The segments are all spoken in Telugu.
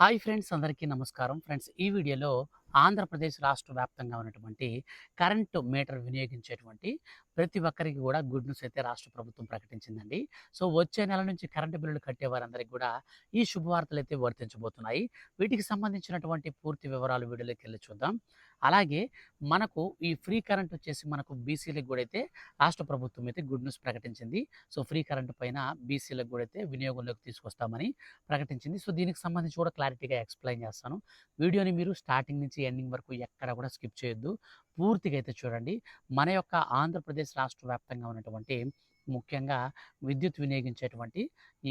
హాయ్ ఫ్రెండ్స్ అందరికీ నమస్కారం. ఫ్రెండ్స్ ఈ వీడియోలో ఆంధ్రప్రదేశ్ రాష్ట్ర వ్యాప్తంగా ఉన్నటువంటి కరెంటు మీటర్ వినియోగించేటువంటి ప్రతి ఒక్కరికి కూడా గుడ్ న్యూస్ అయితే రాష్ట్ర ప్రభుత్వం ప్రకటించిందండి. సో వచ్చే నెల నుంచి కరెంటు బిల్లులు కట్టే వారందరికీ కూడా ఈ శుభవార్తలు అయితే వర్తించబోతున్నాయి. వీటికి సంబంధించినటువంటి పూర్తి వివరాలు వీడియోలోకి వెళ్ళి చూద్దాం. అలాగే మనకు ఈ ఫ్రీ కరెంట్ వచ్చేసి మనకు బీసీలకు కూడా అయితే రాష్ట్ర ప్రభుత్వం అయితే గుడ్ న్యూస్ ప్రకటించింది. సో ఫ్రీ కరెంట్ పైన బీసీలకు కూడా అయితే వినియోగంలోకి తీసుకొస్తామని ప్రకటించింది. సో దీనికి సంబంధించి కూడా క్లారిటీగా ఎక్స్ప్లెయిన్ చేస్తాను. వీడియోని మీరు స్టార్టింగ్ నుంచి ఎండింగ్ వరకు ఎక్కడ కూడా స్కిప్ చేయొద్దు. పూర్తిగా అయితే చూడండి మన యొక్క ఆంధ్రప్రదేశ్ రాష్ట్ర వ్యాప్తంగా ఉన్నటువంటి ముఖ్యంగా విద్యుత్ వినియోగించేటువంటి ఈ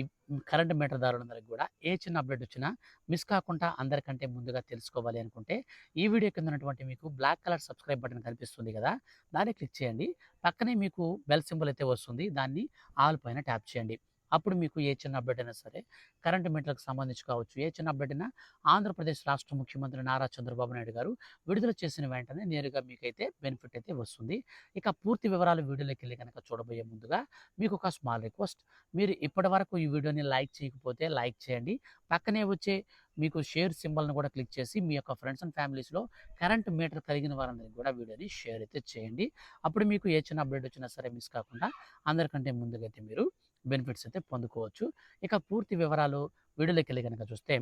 కరెంట్ మీటర్దారులందరికీ కూడా ఏ చిన్న అప్డేట్ వచ్చినా మిస్ కాకుండా అందరికంటే ముందుగా తెలుసుకోవాలి అనుకుంటే ఈ వీడియో కింద ఉన్నటువంటి మీకు బ్లాక్ కలర్ సబ్స్క్రైబ్ బటన్ కనిపిస్తుంది కదా దాన్ని క్లిక్ చేయండి. పక్కనే మీకు బెల్ సింబల్ అయితే వస్తుంది దాన్ని ఆల్ పైన ట్యాప్ చేయండి. అప్పుడు మీకు ఏ చిన్న అప్డేట్ అయినా సరే కరెంట్ మీటర్లకు సంబంధించి కావచ్చు ఏ చిన్న అప్డేట్ అయినా ఆంధ్రప్రదేశ్ రాష్ట్ర ముఖ్యమంత్రి నారా చంద్రబాబు నాయుడు గారు విడుదల చేసిన వెంటనే నేరుగా మీకైతే బెనిఫిట్ అయితే వస్తుంది. ఇక పూర్తి వివరాలు వీడియోలోకి వెళ్ళి కనుక చూడబోయే ముందుగా మీకు ఒక స్మాల్ రిక్వెస్ట్ మీరు ఇప్పటి వరకు ఈ వీడియోని లైక్ చేయకపోతే లైక్ చేయండి. పక్కనే వచ్చే మీకు షేర్ సింబల్ని కూడా క్లిక్ చేసి మీ యొక్క ఫ్రెండ్స్ అండ్ ఫ్యామిలీస్లో కరెంట్ మీటర్ కలిగిన వారందరికీ కూడా వీడియోని షేర్ అయితే చేయండి. అప్పుడు మీకు ఏ చిన్న అప్డేట్ వచ్చినా సరే మిస్ కాకుండా అందరికంటే ముందుగా అయితే మీరు బెనిఫిట్స్ అయితే పొందుకోవచ్చు. ఇక పూర్తి వివరాలు వీడియోలోకి వెళ్ళి కనుక చూస్తే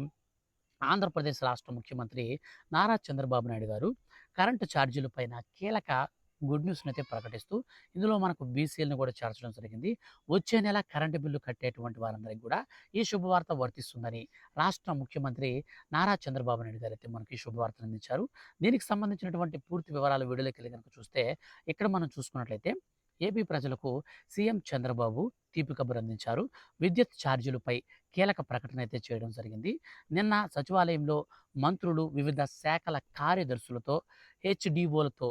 ఆంధ్రప్రదేశ్ రాష్ట్ర ముఖ్యమంత్రి నారా చంద్రబాబు నాయుడు గారు కరెంటు ఛార్జీల పైన కీలక గుడ్ న్యూస్ని అయితే ప్రకటిస్తూ ఇందులో మనకు బీసీలను కూడా చేర్చడం జరిగింది. వచ్చే నెల కరెంటు బిల్లు కట్టేటువంటి వారందరికీ కూడా ఈ శుభవార్త వర్తిస్తుందని రాష్ట్ర ముఖ్యమంత్రి నారా చంద్రబాబు నాయుడు గారు అయితే మనకి ఈ శుభవార్తను అందించారు. దీనికి సంబంధించినటువంటి పూర్తి వివరాలు వీడియోలోకి వెళ్ళి కనుక చూస్తే ఇక్కడ మనం చూసుకున్నట్లయితే ఏపీ ప్రజలకు సీఎం చంద్రబాబు తీపి కబురు అందించారు విద్యుత్ ఛార్జీలపై కీలక ప్రకటన అయితే చేయడం జరిగింది. నిన్న సచివాలయంలో మంత్రులు వివిధ శాఖల కార్యదర్శులతో హెచ్డిఓలతో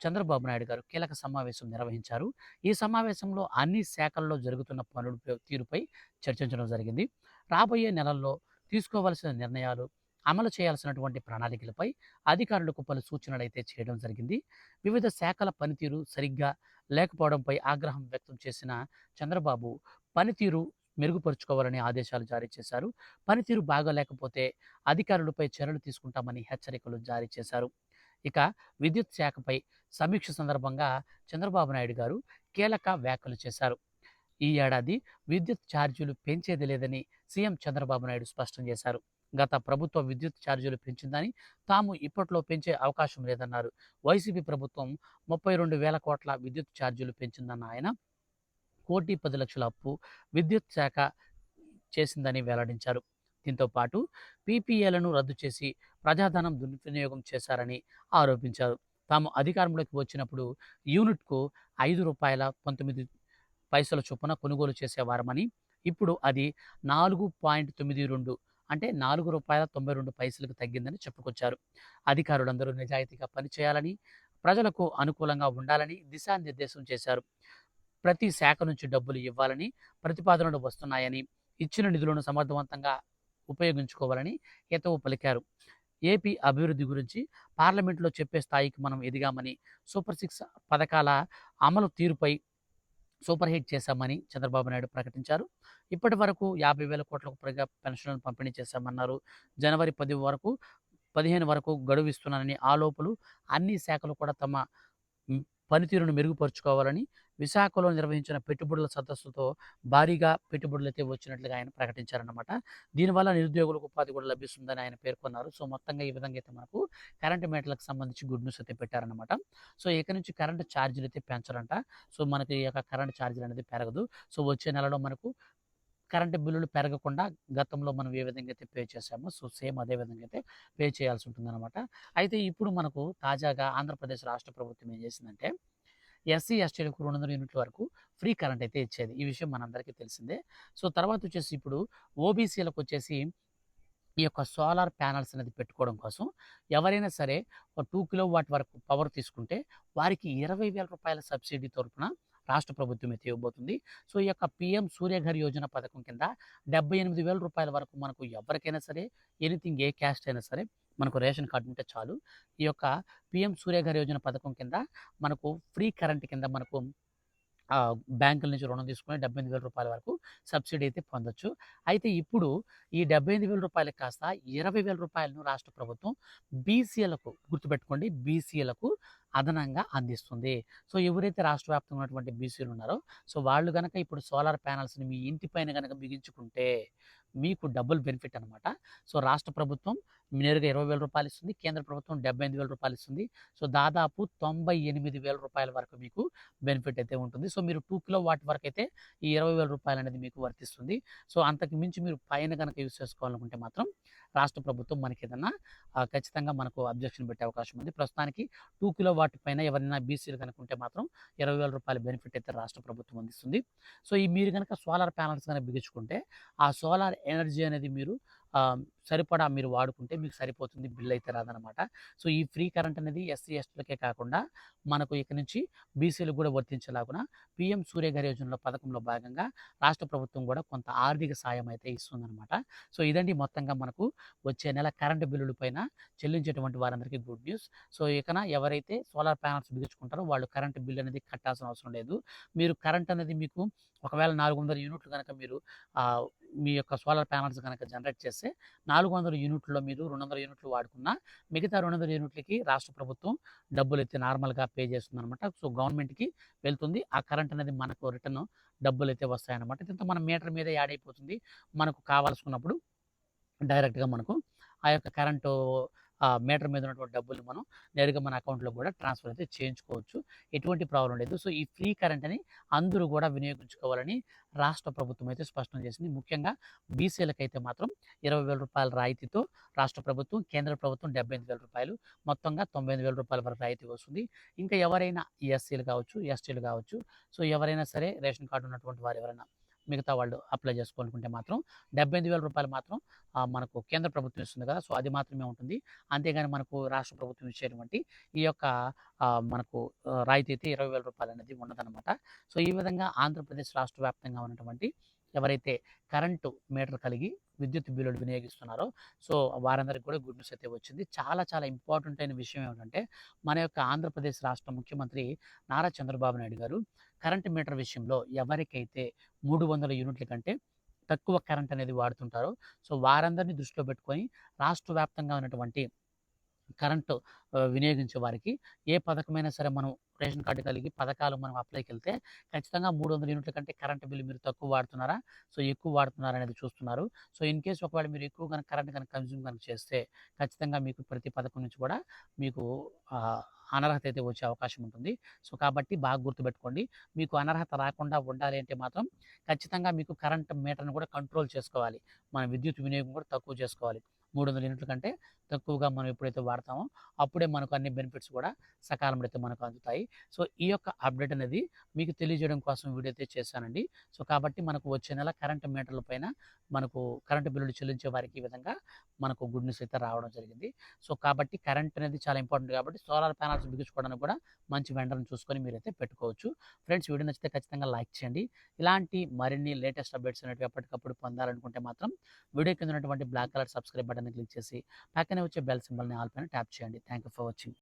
చంద్రబాబు నాయుడు గారు కీలక సమావేశం నిర్వహించారు. ఈ సమావేశంలో అన్ని శాఖల్లో జరుగుతున్న పనుల తీరుపై చర్చించడం జరిగింది. రాబోయే నెలల్లో తీసుకోవాల్సిన నిర్ణయాలు అమలు చేయాల్సినటువంటి ప్రణాళికలపై అధికారులకు పలు సూచనలు అయితే చేయడం జరిగింది. వివిధ శాఖల పనితీరు సరిగ్గా లేకపోవడంపై ఆగ్రహం వ్యక్తం చేసిన చంద్రబాబు పనితీరు మెరుగుపరుచుకోవాలని ఆదేశాలు జారీ చేశారు. పనితీరు బాగాలేకపోతే అధికారులపై చర్యలు తీసుకుంటామని హెచ్చరికలు జారీ చేశారు. ఇక విద్యుత్ శాఖపై సమీక్ష సందర్భంగా చంద్రబాబు నాయుడు గారు కీలక వ్యాఖ్యలు చేశారు. ఈ ఏడాది విద్యుత్ ఛార్జీలు పెంచేది లేదని సీఎం చంద్రబాబు నాయుడు స్పష్టం చేశారు. గత ప్రభుత్వ విద్యుత్ ఛార్జీలు పెంచిందని తాము ఇప్పట్లో పెంచే అవకాశం లేదన్నారు. వైసీపీ ప్రభుత్వం ముప్పై రెండు వేల కోట్ల విద్యుత్ ఛార్జీలు పెంచిందన్న ఆయన కోటి పది లక్షల అప్పు విద్యుత్ శాఖ చేసిందని వెల్లడించారు. దీంతో పాటు పీపీఏలను రద్దు చేసి ప్రజాధనం దుర్వినియోగం చేశారని ఆరోపించారు. తాము అధికారంలోకి వచ్చినప్పుడు యూనిట్కు ఐదు రూపాయల పంతొమ్మిది పైసల చొప్పున కొనుగోలు చేసేవారమని ఇప్పుడు అది నాలుగు పాయింట్ తొమ్మిది రెండు అంటే నాలుగు రూపాయల తొంభై రెండు పైసలకు తగ్గిందని చెప్పుకొచ్చారు. అధికారులందరూ నిజాయితీగా పనిచేయాలని ప్రజలకు అనుకూలంగా ఉండాలని దిశానిర్దేశం చేశారు. ప్రతి శాఖ నుంచి డబ్బులు ఇవ్వాలని ప్రతిపాదనలు వస్తున్నాయని ఇచ్చిన నిధులను సమర్థవంతంగా ఉపయోగించుకోవాలని హితవు పలికారు. ఏపీ అభివృద్ధి గురించి పార్లమెంట్లో చెప్పే స్థాయికి మనం ఎదిగామని సూపర్ సిక్స్ పథకాల అమలు తీరుపై సూపర్ హిట్ చేశామని చంద్రబాబు నాయుడు ప్రకటించారు. ఇప్పటి వరకు యాభై వేల కోట్లకు పైగా పెన్షన్లను పంపిణీ చేశామన్నారు. జనవరి పది వరకు పదిహేను వరకు గడువు ఇస్తున్నానని ఆ లోపలు అన్ని శాఖలు కూడా తమ పనితీరును మెరుగుపరుచుకోవాలని విశాఖలో నిర్వహించిన పెట్టుబడుల సదస్సుతో భారీగా పెట్టుబడులు అయితే వచ్చినట్లుగా ఆయన ప్రకటించారన్నమాట. దీనివల్ల నిరుద్యోగులకు ఉపాధి కూడా లభిస్తుందని ఆయన పేర్కొన్నారు. సో మొత్తంగా ఈ విధంగా అయితే మనకు కరెంట్ మీటర్లకు సంబంధించి గుడ్ న్యూస్ అయితే పెట్టారనమాట సో ఇక నుంచి కరెంట్ ఛార్జీలు అయితే పెంచరంట. సో మనకి ఈ యొక్క కరెంట్ ఛార్జీలు అనేది పెరగదు. సో వచ్చే నెలలో మనకు కరెంటు బిల్లులు పెరగకుండా గతంలో మనం ఏ విధంగా అయితే పే చేసామో సో సేమ్ అదే విధంగా అయితే పే చేయాల్సి ఉంటుందన్నమాట అయితే ఇప్పుడు మనకు తాజాగా ఆంధ్రప్రదేశ్ రాష్ట్ర ప్రభుత్వం ఏం చేసిందంటే ఎస్సీ ఎస్టీలకు రెండు వందల యూనిట్ల వరకు ఫ్రీ కరెంట్ అయితే ఇచ్చేది. ఈ విషయం మనందరికీ తెలిసిందే. సో తర్వాత వచ్చేసి ఇప్పుడు ఓబీసీలకు వచ్చేసి ఈ యొక్క సోలార్ ప్యానల్స్ అనేది పెట్టుకోవడం కోసం ఎవరైనా సరే ఒక టూ కిలో వాట్ వరకు పవర్ తీసుకుంటే వారికి ఇరవై వేల రూపాయల సబ్సిడీ తరపున రాష్ట్ర ప్రభుత్వం అయితే సో ఈ యొక్క పిఎం సూర్యఘర్ యోజన పథకం కింద డెబ్బై ఎనిమిది వేల రూపాయల వరకు మనకు ఎవరికైనా సరే ఎనీథింగ్ ఏ క్యాస్ట్ అయినా సరే మనకు రేషన్ కార్డు ఉంటే చాలు. ఈ యొక్క పిఎం సూర్యఘర్ యోజన పథకం కింద మనకు ఫ్రీ కరెంట్ కింద మనకు బ్యాంకుల నుంచి రుణం తీసుకొని రూ. 78,000 వరకు సబ్సిడీ అయితే పొందొచ్చు. అయితే ఇప్పుడు ఈ డెబ్బై ఎనిమిది వేల రూపాయలకు కాస్త ఇరవై వేల రూపాయలను రాష్ట్ర ప్రభుత్వం బీసీలకు గుర్తుపెట్టుకోండి బీసీలకు అదనంగా అందిస్తుంది. సో, ఎవరైతే రాష్ట్ర వ్యాప్తంగా ఉన్నటువంటి బీసీలు ఉన్నారో సో, వాళ్ళు కనుక ఇప్పుడు సోలార్ ప్యానల్స్ని మీ ఇంటి పైన బిగించుకుంటే మీకు డబుల్ బెనిఫిట్ అనమాట. సో, రాష్ట్ర ప్రభుత్వం నేరుగా రూ. 20,000 ఇస్తుంది. కేంద్ర ప్రభుత్వం డెబ్బై ఎనిమిది వేల రూపాయలు ఇస్తుంది. సో, దాదాపు తొంభై ఎనిమిది వేల రూపాయల వరకు మీకు బెనిఫిట్ అయితే ఉంటుంది. సో, మీరు టూ కిలో వాట్ అయితే ఈ ఇరవై వేల రూపాయలు అనేది మీకు వర్తిస్తుంది. సో, అంతకు మించి మీరు పైన కనుక యూజ్ చేసుకోవాలనుకుంటే మాత్రం రాష్ట్ర ప్రభుత్వం మనకి ఏదన్నా ఖచ్చితంగా మనకు అబ్జెక్షన్ పెట్టే అవకాశం ఉంది. ప్రస్తుతానికి టూ కిలో వాట్ పైన ఎవరైనా బీసీలు కనుకుంటే మాత్రం ఇరవై వేల రూపాయల బెనిఫిట్ అయితే రాష్ట్ర ప్రభుత్వం అందిస్తుంది. సో, ఈ మీరు కనుక సోలార్ ప్యానల్స్ కనుక బిగించుకుంటే ఆ సోలార్ ఎనర్జీ అనేది మీరు సరిపడా మీరు వాడుకుంటే మీకు సరిపోతుంది. బిల్ అయితే రాదనమాట. సో, ఈ ఫ్రీ కరెంట్ అనేది ఎస్సీ, ఎస్టీలకే కాకుండా మనకు ఇక నుంచి బీసీలకు కూడా వర్తించేలాగున పిఎం సూర్యఘర్ యోజనలో పథకంలో భాగంగా రాష్ట్ర ప్రభుత్వం కూడా కొంత ఆర్థిక సాయం అయితే ఇస్తుందన్నమాట సో, ఇదండి మొత్తంగా మనకు వచ్చే నెల కరెంటు బిల్లుల పైన చెల్లించేటువంటి వారందరికీ గుడ్ న్యూస్. సో, ఇకన ఎవరైతే సోలార్ ప్యానల్స్ బిగించుకుంటారో వాళ్ళు కరెంట్ బిల్ అనేది కట్టాల్సిన అవసరం లేదు. మీరు కరెంట్ అనేది మీకు ఒకవేళ 400 యూనిట్లు కనుక మీరు మీ యొక్క సోలార్ ప్యానల్స్ కనుక జనరేట్ చేస్తే 400 యూనిట్లలో మీరు 200 యూనిట్లు వాడుకున్నా మిగతా 200 యూనిట్లకి రాష్ట్ర ప్రభుత్వం డబ్బులు అయితే నార్మల్‌గా పే చేస్తుందనమాట. సో, గవర్నమెంట్‌కి వెళ్తుంది. ఆ కరెంట్ అనేది మనకు రిటర్న్ డబ్బులైతే వస్తాయన్నమాట. దీంతో మన మీటర్ మీదే యాడ్ అయిపోతుంది. మనకు కావాల్సుకున్నప్పుడు డైరెక్ట్‌గా మనకు ఆ యొక్క కరెంటు మీటర్ మీద ఉన్నటువంటి డబ్బులు మనం నేరుగా మన అకౌంట్‌లో కూడా ట్రాన్స్‌ఫర్ అయితే చేయించుకోవచ్చు. ఎటువంటి ప్రాబ్లం లేదు. సో, ఈ ఫ్రీ కరెంట్‌ని అందరూ కూడా వినియోగించుకోవాలని రాష్ట్ర ప్రభుత్వం అయితే స్పష్టం చేసింది. ముఖ్యంగా బీసీలకైతే మాత్రం ఇరవై వేల రూపాయల రాయితీతో రాష్ట్ర ప్రభుత్వం, కేంద్ర ప్రభుత్వం డెబ్బై వేల రూపాయలు మొత్తంగా తొంభై వేల రూపాయల వరకు రాయితీ వస్తుంది. ఇంకా ఎవరైనా ఎస్సీలు కావచ్చు, ఎస్టీలు కావచ్చు. సో, ఎవరైనా సరే రేషన్ కార్డు ఉన్నటువంటి వారు ఎవరైనా మిగతా వాళ్ళు అప్లై చేసుకోవాలనుకుంటే మాత్రం డెబ్బై రూపాయలు మాత్రం మనకు కేంద్ర ప్రభుత్వం ఇస్తుంది కదా! సో, అది మాత్రమే ఉంటుంది. అంతేగాని మనకు రాష్ట్ర ప్రభుత్వం ఇచ్చేటువంటి ఈ యొక్క మనకు రాయితీ అయితే రూ. 20,000 అనేది ఉండదన్నమాట సో, ఈ విధంగా ఆంధ్రప్రదేశ్ రాష్ట్ర వ్యాప్తంగా ఉన్నటువంటి ఎవరైతే కరెంటు మీటర్ కలిగి విద్యుత్ బిల్లులు వినియోగిస్తున్నారో సో, వారందరికి కూడా గుడ్ న్యూస్ అయితే వచ్చింది. చాలా చాలా ఇంపార్టెంట్ అయిన విషయం ఏమిటంటే మన యొక్క ఆంధ్రప్రదేశ్ రాష్ట్ర ముఖ్యమంత్రి నారా చంద్రబాబు నాయుడు గారు కరెంట్ మీటర్ విషయంలో ఎవరికైతే 300 యూనిట్ల కంటే తక్కువ కరెంట్ అనేది వాడుతుంటారో సో, వారందరినీ దృష్టిలో పెట్టుకొని రాష్ట్ర వ్యాప్తంగా ఉన్నటువంటి కరెంటు వినియోగించే వారికి ఏ పథకమైనా సరే మనం రేషన్ కార్డ్ కలిగి పథకాలు మనం అప్లైకి వెళ్తే ఖచ్చితంగా 300 యూనిట్ల కంటే కరెంట్ బిల్ మీరు తక్కువ వాడుతున్నారా? సో, ఎక్కువ వాడుతున్నారా అనేది చూస్తున్నారు. సో, ఇన్ కేస్ ఒకవేళ మీరు ఎక్కువ కనుక కరెంట్ కనుక కన్జ్యూమ్ కనుక చేస్తే ఖచ్చితంగా మీకు ప్రతి పథకం నుంచి కూడా మీకు అనర్హత అయితే వచ్చే అవకాశం ఉంటుంది. సో, కాబట్టి బాగా గుర్తుపెట్టుకోండి. మీకు అనర్హత రాకుండా ఉండాలి అంటే మాత్రం ఖచ్చితంగా మీకు కరెంట్ మీటర్‌ని కూడా కంట్రోల్ చేసుకోవాలి. మన విద్యుత్ వినియోగం కూడా తక్కువ చేసుకోవాలి. 300 యూనిట్ల కంటే తక్కువగా మనం ఎప్పుడైతే వాడతామో అప్పుడే మనకు అన్ని బెనిఫిట్స్ కూడా సకాలంలో అయితే మనకు అందుతాయి. సో, ఈ యొక్క అప్డేట్ అనేది మీకు తెలియజేయడం కోసం వీడియో అయితే చేశానండి. సో, కాబట్టి మనకు వచ్చే నెల కరెంట్ మీటర్ల పైన మనకు కరెంట్ బిల్లులు చెల్లించే వారికి ఈ విధంగా మనకు గుడ్ న్యూస్ అయితే రావడం జరిగింది. సో, కాబట్టి కరెంట్ అనేది చాలా ఇంపార్టెంట్ కాబట్టి సోలార్ ప్యానల్స్ బిగించుకోవడానికి కూడా మంచి వెండర్‌ని చూసుకొని మీరైతే పెట్టుకోవచ్చు. ఫ్రెండ్స్ వీడియో నచ్చితే ఖచ్చితంగా లైక్ చేయండి. ఇలాంటి మరిన్ని లేటెస్ట్ అప్డేట్స్ అనేటివి ఎప్పటికప్పుడు పొందాలనుకుంటే మాత్రం వీడియో కింద ఉన్నటువంటి బ్లాక్ కలర్ సబ్స్క్రైబ్ బటన్‌ని క్లిక్ చేసి పక్కనే వచ్చే బెల్ సింబల్‌ని ఆల్ పైన ట్యాప్ చేయండి. Thank you for watching.